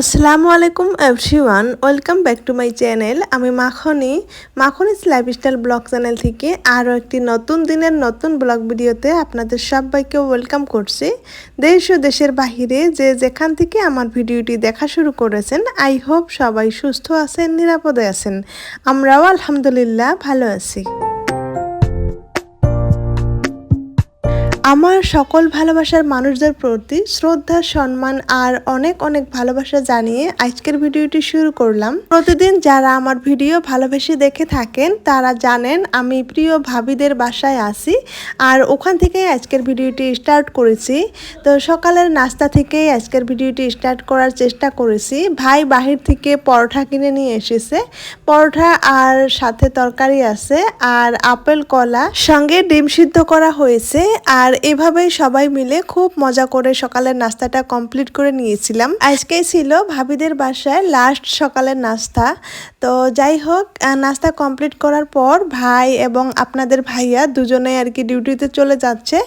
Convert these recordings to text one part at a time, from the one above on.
আসসালামু আলাইকুম everyone welcome back to my channel আমি Makhni, Makhni's lifestyle vlog channel থেকে আরও একটি নতুন দিনের নতুন ব্লগ ভিডিওতে আপনাদের সবাইকে ওয়েলকাম করছি। দেশ ও দেশের বাহিরে যে যেখান থেকে আমার ভিডিওটি দেখা শুরু করেছেন আই হোপ সবাই সুস্থ আছেন, নিরাপদে আছেন। আমরাও আলহামদুলিল্লাহ ভালো আছি। আমার সকল ভালোবাসার মানুষদের প্রতি শ্রদ্ধা, সম্মান আর অনেক অনেক ভালোবাসা জানিয়ে আজকের ভিডিওটি শুরু করলাম। প্রতিদিন যারা আমার ভিডিও ভালোবেসে দেখে থাকেন, তারা জানেন আমি প্রিয় ভাবিদের বাসায় আসি আর ওখান থেকে আজকের ভিডিওটি স্টার্ট করেছি। তো সকালের নাস্তা থেকেই আজকের ভিডিওটি স্টার্ট করার চেষ্টা করেছি। ভাই বাহির থেকে পরোঠা কিনে নিয়ে এসেছে। পরোঠা আর সাথে তরকারি আছে আর আপেল, কলা সঙ্গে ডিম সিদ্ধ করা হয়েছে আর এভাবেই সবাই মিলে খুব মজা করে সকালের নাস্তাটা কমপ্লিট করে নিয়েছিলাম। আজকেই ছিল ভাবিদের বাসায় লাস্ট সকালের নাস্তা। তো যাই হোক নাস্তা কমপ্লিট করার পর ভাই এবং আপনাদের ভাইয়া দুজনে আর কি ডিউটিতে চলে যাচ্ছে।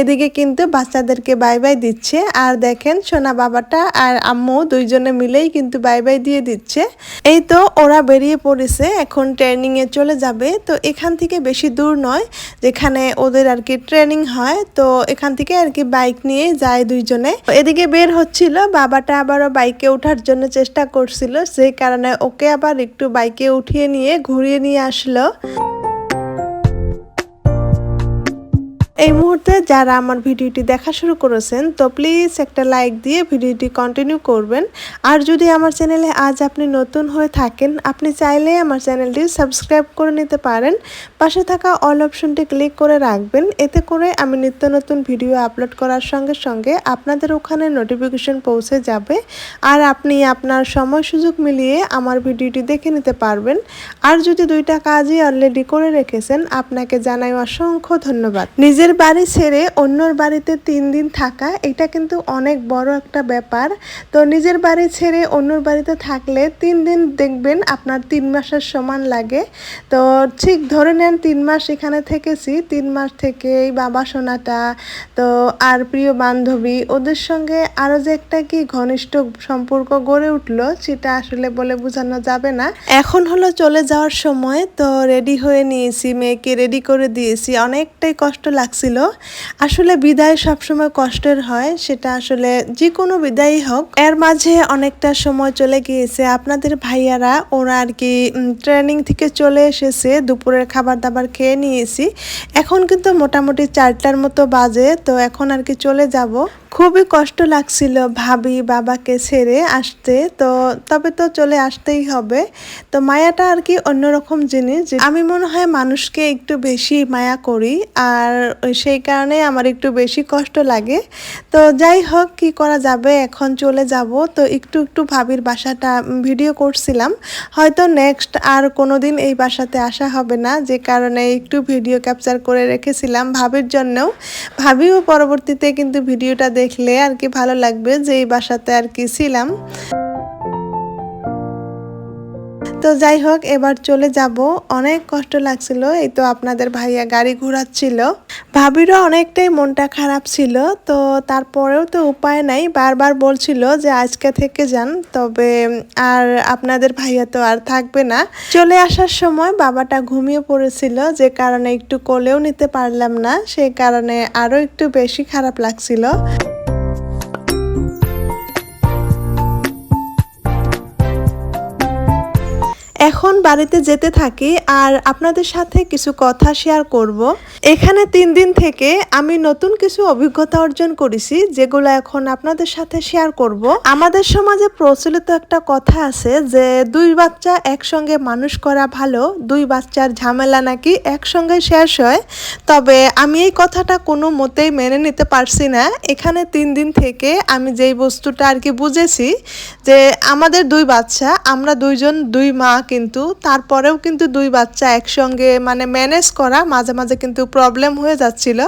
এদিকে কিন্তু বাচ্চাদেরকে বাই বাই দিচ্ছে। আর দেখেন সোনা বাবাটা আর আম্মু দুইজনে মিলেই কিন্তু বাই বাই দিয়ে দিচ্ছে। এই তো ওরা বেরিয়ে পড়েছে, এখন ট্রেনিংয়ে চলে যাবে। তো এখান থেকে বেশি দূর নয়, যেখানে ওদের আর কি ট্রেনিং হয়। তো এখান থেকে আর কি বাইক নিয়ে যায় দুইজনে। এদিকে বের হচ্ছিল, বাবাটা আবারও বাইকে ওঠার জন্য চেষ্টা করছিল। সেই কারণে ওকে আবার একটু বাইকে উঠিয়ে নিয়ে ঘুরিয়ে নিয়ে আসলো। এই মুহূর্তে যারা আমার ভিডিওটি দেখা শুরু করেছেন, তো প্লিজ একটা লাইক দিয়ে ভিডিওটি কন্টিনিউ করবেন। আর যদি আমার চ্যানেলে আজ আপনি নতুন হয়ে থাকেন, আপনি চাইলে আমার চ্যানেলটি সাবস্ক্রাইব করে নিতে পারেন। পাশে থাকা অল অপশনটি ক্লিক করে রাখবেন। এতে করে আমি নিত্য নতুন ভিডিও আপলোড করার সঙ্গে সঙ্গে আপনাদের ওখানে নোটিফিকেশন পৌঁছে যাবে। আর আপনি আপনার সময় সুযোগ মিলিয়ে আমার ভিডিওটি দেখে নিতে পারবেন। আর যদি দুইটা কাজই অলরেডি করে রেখেছেন, আপনাকে জানাই অসংখ্য ধন্যবাদ। নিজের নিজের বাড়ি ছেড়ে অন্যর বাড়িতে তিন দিন থাকা, এটা কিন্তু অনেক বড় একটা ব্যাপার। তো নিজের বাড়ি ছেড়ে অন্যর বাড়িতে থাকলে তিন দিন দেখবেন আপনার তিন মাসের সমান লাগে। তো ঠিক ধরে নেন তিন মাস এখানে থেকেছি, তিন মাস থেকে এই বাবা সোনাটা, তো আর প্রিয় বান্ধবী, ওদের সঙ্গে আরও যে একটা কি ঘনিষ্ঠ সম্পর্ক গড়ে উঠল, সেটা আসলে বলে বোঝানো যাবে না। এখন হলো চলে যাওয়ার সময়, তো রেডি হয়ে নিয়েছি, মেয়েকে রেডি করে দিয়েছি। অনেকটাই কষ্ট লাগছে লাগছিল। আসলে বিদায় সবসময় কষ্টের হয়, সেটা আসলে যে কোনো বিদায়ই হোক। এর মাঝে অনেকটা সময় চলে গিয়েছে। আপনাদের ভাইয়ারা, ওরা আর কি ট্রেনিং থেকে চলে এসেছে, দুপুরের খাবার দাবার খেয়ে নিয়েছি। এখন কিন্তু মোটামুটি চারটার মতো বাজে, তো এখন আর কি চলে যাব। খুবই কষ্ট লাগছিল ভাবি বাবাকে ছেড়ে আসতে, তো তবে তো চলে আসতেই হবে। তো মায়াটা আর কি অন্যরকম জিনিস আমি মনে হয় মানুষকে একটু বেশি মায়া করি, আর সেই কারণে আমার একটু বেশি কষ্ট লাগে। তো যাই হোক, কি করা যাবে? এখন চলে যাব। তো একটু একটু ভাবির বাসাটা ভিডিও করছিলাম। হয়তো নেক্সট আর কোনো দিন এই বাসাতে আসা হবে না, যে কারণে একটু ভিডিও ক্যাপচার করে রেখেছিলাম ভাবির জন্যও। ভাবিও পরবর্তীতে কিন্তু ভিডিওটা দেখলে আর কি ভালো লাগবে যে এই বাসাতে আর কি ছিলাম। তো যাই হোক, এবার চলে যাব। অনেক কষ্ট লাগছিল, এই তো আপনাদের ভাইয়া গাড়ি ঘোরাচ্ছিল। ভাবিরও অনেকটাই মনটা খারাপ ছিল, তো তারপরেও তো উপায় নাই। বারবার বলছিল যে আজকে থেকে যান, তবে আর আপনাদের ভাইয়া তো আর থাকবে না। চলে আসার সময় বাবাটা ঘুমিয়ে পড়েছিল, যে কারণে একটু কোলেও নিতে পারলাম না সেই কারণে আরও একটু বেশি খারাপ লাগছিল। এখন বাড়িতে যেতে থাকি আর আপনাদের সাথে কিছু কথা শেয়ার করব। এখানে তিন দিন থেকে আমি নতুন কিছু অভিজ্ঞতা অর্জন করেছি, যেগুলো এখন আপনাদের সাথে শেয়ার করব। আমাদের সমাজে প্রচলিত একটা কথা আছে যে, দুই বাচ্চা একসঙ্গে মানুষ করা ভালো, দুই বাচ্চার ঝামেলা নাকি একসঙ্গে শেষ হয় তবে আমি এই কথাটা কোনো মতেই মেনে নিতে পারছি না এখানে তিন দিন থেকে আমি যেই বস্তুটা আর কি বুঝেছি যে, আমাদের দুই বাচ্চা, আমরা দুইজন দুই মা কিন্তু কিন্তু তারপরেও কিন্তু দুই বাচ্চা একসঙ্গে মানে ম্যানেজ করা মাঝে মাঝে কিন্তু প্রবলেম হয়ে যাচ্ছিল।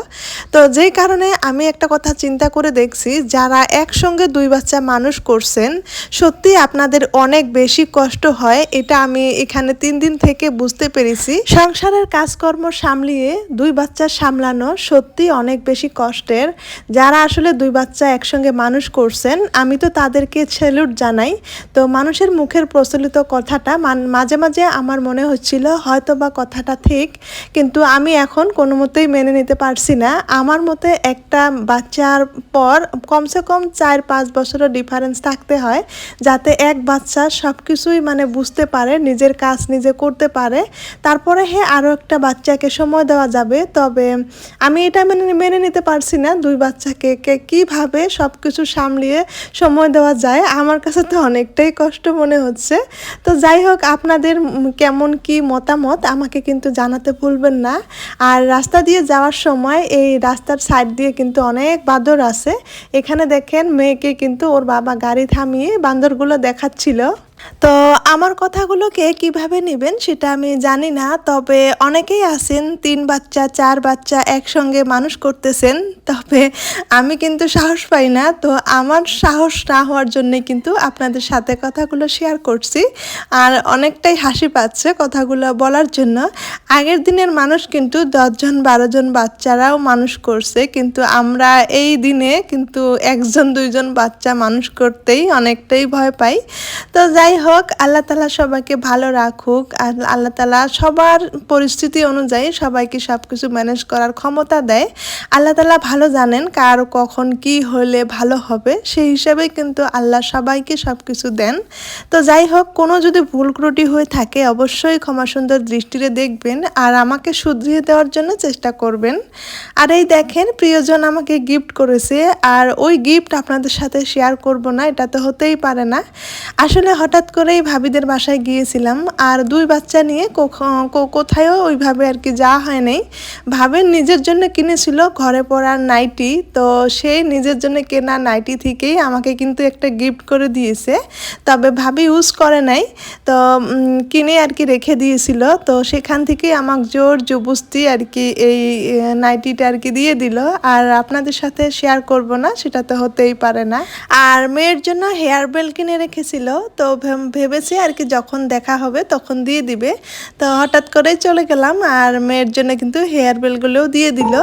তো যেই কারণে আমি একটা কথা চিন্তা করে দেখছি, যারা একসঙ্গে দুই বাচ্চা মানুষ করছেন সত্যি আপনাদের অনেক বেশি কষ্ট হয়, এটা আমি এখানে তিন দিন থেকে বুঝতে পেরেছি। সংসারের কাজকর্ম সামলিয়ে দুই বাচ্চা সামলানো সত্যি অনেক বেশি কষ্টের। যারা আসলে দুই বাচ্চা একসঙ্গে মানুষ করছেন, আমি তো তাদেরকে সেলুট জানাই। তো মানুষের মুখের প্রচলিত কথাটা মান- মাঝে মাঝে আমার মনে হচ্ছিল হয়তো বা কথাটা ঠিক, কিন্তু আমি এখন কোনো মতেই মেনে নিতে পারছি না। আমার মতে একটা বাচ্চার পর কমসে কম চার পাঁচ বছরের ডিফারেন্স থাকতে হয়, যাতে এক বাচ্চা সব কিছুই মানে বুঝতে পারে, নিজের কাজ নিজে করতে পারে। তারপরে হ্যাঁ আরও একটা বাচ্চাকে সময় দেওয়া যাবে, তবে আমি এটা মেনে মেনে নিতে পারছি না দুই বাচ্চাকে কে কীভাবে সব কিছু সামলিয়ে সময় দেওয়া যায়। আমার কাছে তো অনেকটাই কষ্ট মনে হচ্ছে। তো যাই হোক আপনাদের কেমন কি মতামত আমাকে কিন্তু জানাতে ভুলবেন না। আর রাস্তা দিয়ে যাওয়ার সময় এই রাস্তার সাইড দিয়ে কিন্তু অনেক বাঁদর আছে। এখানে দেখেন মেয়েকে কিন্তু ওর বাবা গাড়ি থামিয়ে বান্দরগুলো দেখাচ্ছিল। তো আমার কথাগুলোকে কীভাবে নেবেন সেটা আমি জানি না, তবে অনেকেই আছেন, তিন বাচ্চা, চার বাচ্চা একসঙ্গে মানুষ করতেছেন, তবে আমি কিন্তু সাহস পাই না, তো আমার সাহস না হওয়ার জন্য কিন্তু আপনাদের সাথে কথাগুলো শেয়ার করছি। আর অনেকটাই হাসি পাচ্ছে কথাগুলো বলার জন্য। আগের দিনের মানুষ কিন্তু দশজন বারো জন বাচ্চারাও মানুষ করছে, কিন্তু আমরা এই দিনে কিন্তু একজন, দুইজন বাচ্চা মানুষ করতেই অনেকটাই ভয় পাই। তো যাই হোক, আল্লাহ তালা সবাইকে ভালো রাখুক আর আল্লাহ তালা সবার পরিস্থিতি অনুযায়ী সবাইকে সব কিছু ম্যানেজ করার ক্ষমতা দেয়। আল্লাহ তালা ভালো জানেন কার কখন কি হলে ভালো হবে, সেই হিসাবে কিন্তু আল্লাহ সবাইকে সব কিছু দেন। তো যাই হোক, কোনো যদি ভুল ত্রুটি হয়ে থাকে অবশ্যই ক্ষমা সুন্দর দৃষ্টিতে দেখবেন আর আমাকে শুধরিয়ে দেওয়ার জন্য চেষ্টা করবেন। আর এই দেখেন, প্রিয়জন আমাকে গিফট করেছে আর ওই গিফট আপনাদের সাথে শেয়ার করব না, এটা তো হতেই পারে না। আসলে হঠাৎ করেই ভাবিদের বাসায় গিয়েছিলাম আর দুই বাচ্চা নিয়ে কোথায়ও ওইভাবে আর কি যাওয়া হয় নাই। ভাবের নিজের জন্য কিনেছিল ঘরে পড়ার নাইটি, তো সেই নিজের জন্য কেনা নাইটি থেকেই আমাকে কিন্তু একটা গিফট করে দিয়েছে। তবে ভাবি ইউজ করে নাই, তো কিনে আর কি রেখে দিয়েছিল। তো সেখান থেকেই আমাকে জোর জবস্তি আর কি এই নাইটিটা আর কি দিয়ে দিল। আর আপনাদের সাথে শেয়ার করব না, সেটা তো হতেই পারে না। আর মেয়ের জন্য হেয়ার বেল কিনে রেখেছিল তো ভেবেছি আর কি যখন দেখা হবে তখন দিয়ে দিবে। তো হঠাৎ করেই চলে গেলাম আর মেয়ের জন্য কিন্তু হেয়ার বেলগুলোও দিয়ে দিল।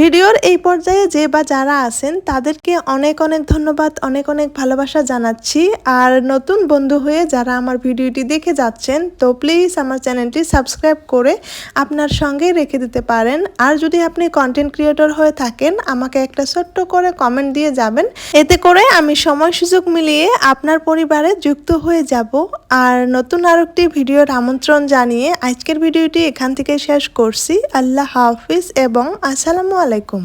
ভিডিওর এই পর্যায়ে যে বা যারা আছেন, তাদেরকে অনেক অনেক ধন্যবাদ, অনেক অনেক ভালোবাসা জানাচ্ছি। আর নতুন বন্ধু হয়ে যারা আমার ভিডিওটি দেখে যাচ্ছেন, তো প্লিজ আমার চ্যানেলটি সাবস্ক্রাইব করে আপনার সঙ্গে রেখে দিতে পারেন। আর যদি আপনি কন্টেন্ট ক্রিয়েটর হয়ে থাকেন, আমাকে একটা ছোট্ট করে কমেন্ট দিয়ে যাবেন। এতে করে আমি সময় সুযোগ মিলিয়ে আপনার পরিবারে যুক্ত হয়ে যাব। আর নতুন আরেকটি ভিডিওর আমন্ত্রণ জানিয়ে আজকের ভিডিওটি এখান থেকে শেষ করছি। আল্লাহ হাফিজ এবং আসসালামু আলাইকুম